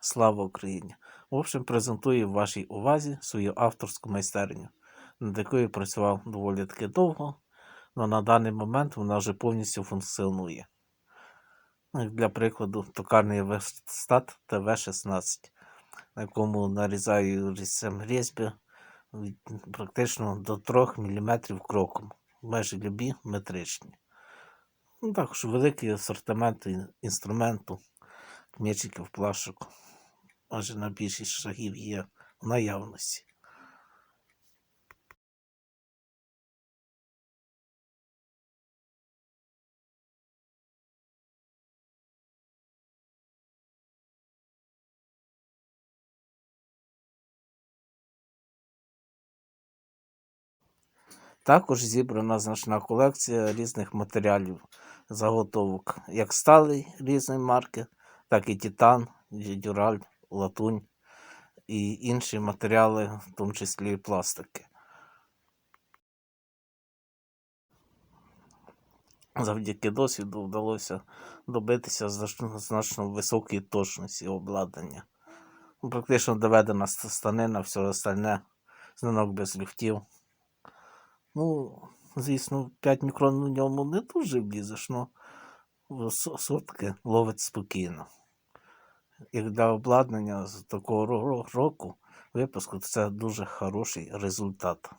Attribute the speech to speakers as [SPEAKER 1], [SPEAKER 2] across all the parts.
[SPEAKER 1] Слава Україні! В общем, презентую вашій увазі свою авторську майстерню, над якою працював доволі таки довго, але на даний момент вона вже повністю функціонує. Ну, Для прикладу, токарний верстат ТВ-16, на якому нарізаю різьби практично до 3 мм кроком, майже любі метричні. Ну, також великий асортимент інструменту, м'ячиків, плашок. Майже на більшість шагів є в наявності. Також зібрана значна колекція різних матеріалів заготовок, як сталий різної марки, так і титан, дюраль, латунь і інші матеріали, в тому числі і пластики. Завдяки досвіду вдалося добитися значно, значно високої точності обладнання. Практично доведена станина, все остальне, знанок без люфтів. Ну, звісно, 5 мікрон в ньому не дуже влізеш, але сотки ловить спокійно. Як для обладнання з такого ро- ро- року випуску, це дуже хороший результат.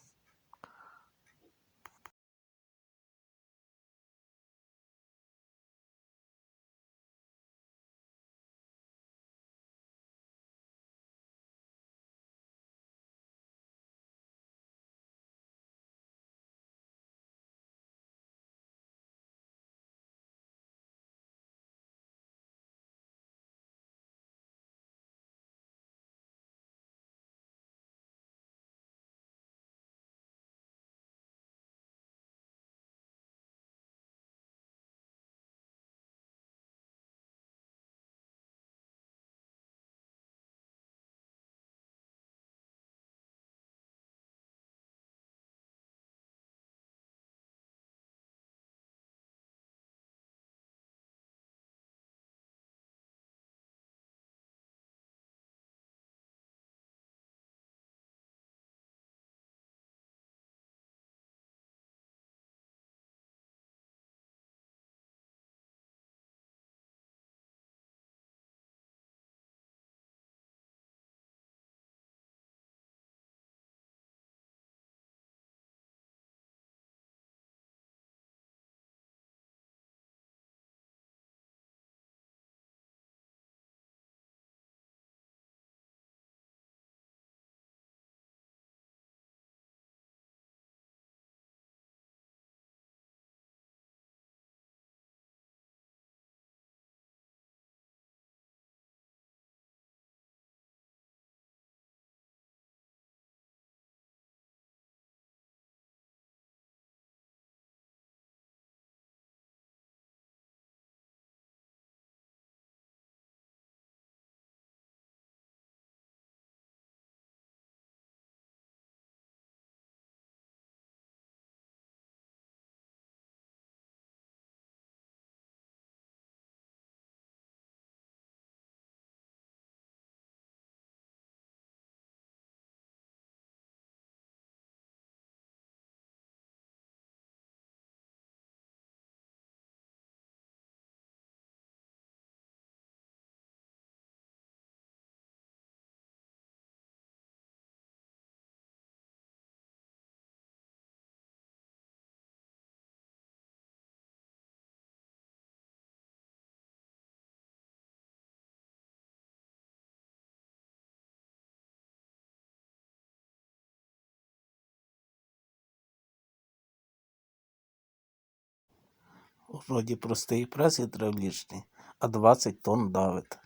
[SPEAKER 1] Вроді простий прес гідравлічний, а 20 тонн давить.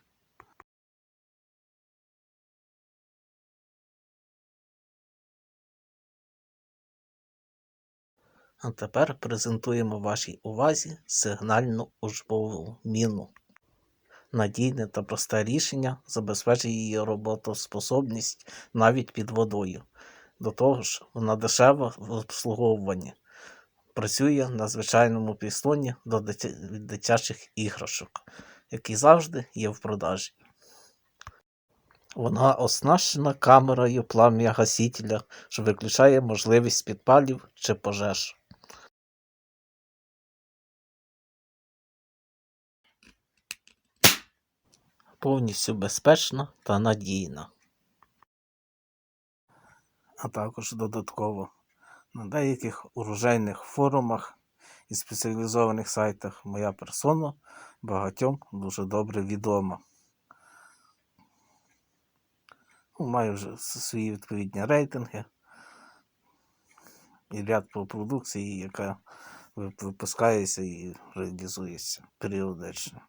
[SPEAKER 1] А тепер презентуємо вашій увазі сигнальну учбову міну. Надійне та просте рішення забезпечить її роботоспособність навіть під водою. До того ж, вона дешева в обслуговуванні. Працює на звичайному пістоні до дитячих іграшок, який завжди є в продажі. Вона оснащена камерою плам'я гасителя, що виключає можливість підпалів чи пожеж. Повністю безпечна та надійна. А також додатково на деяких урожайних форумах і спеціалізованих сайтах моя персона багатьом дуже добре відома. Ну, Маю вже свої відповідні рейтинги і ряд по продукції, яка випускається і реалізується періодично.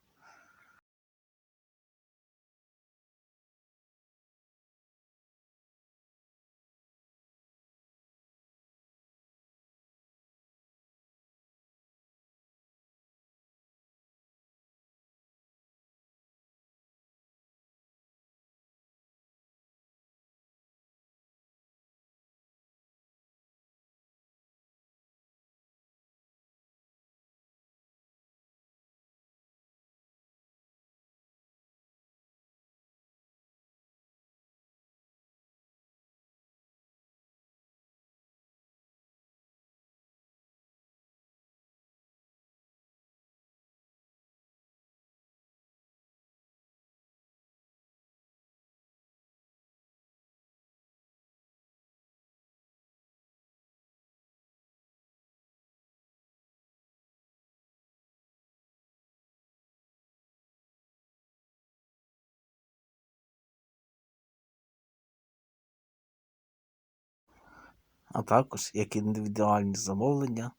[SPEAKER 1] А також, як індивідуальні замовлення,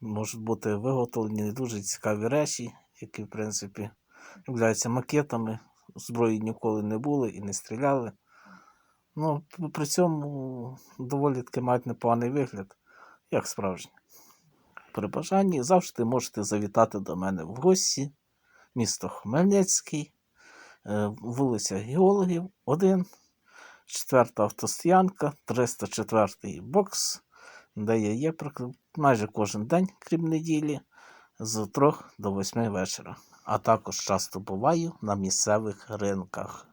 [SPEAKER 1] можуть бути виготовлені дуже цікаві речі, які, в принципі, являються макетами. Зброї ніколи не були і не стріляли. Ну, при цьому доволі таки мають непоганий вигляд, як справжні. При бажанні завжди можете завітати до мене в гості, місто Хмельницький, е, вулиця Геологів, 1, четверта автостоянка, 304 бокс, де я є майже кожен день, крім неділі, з 3 до 8 вечора. А також часто буваю на місцевих ринках.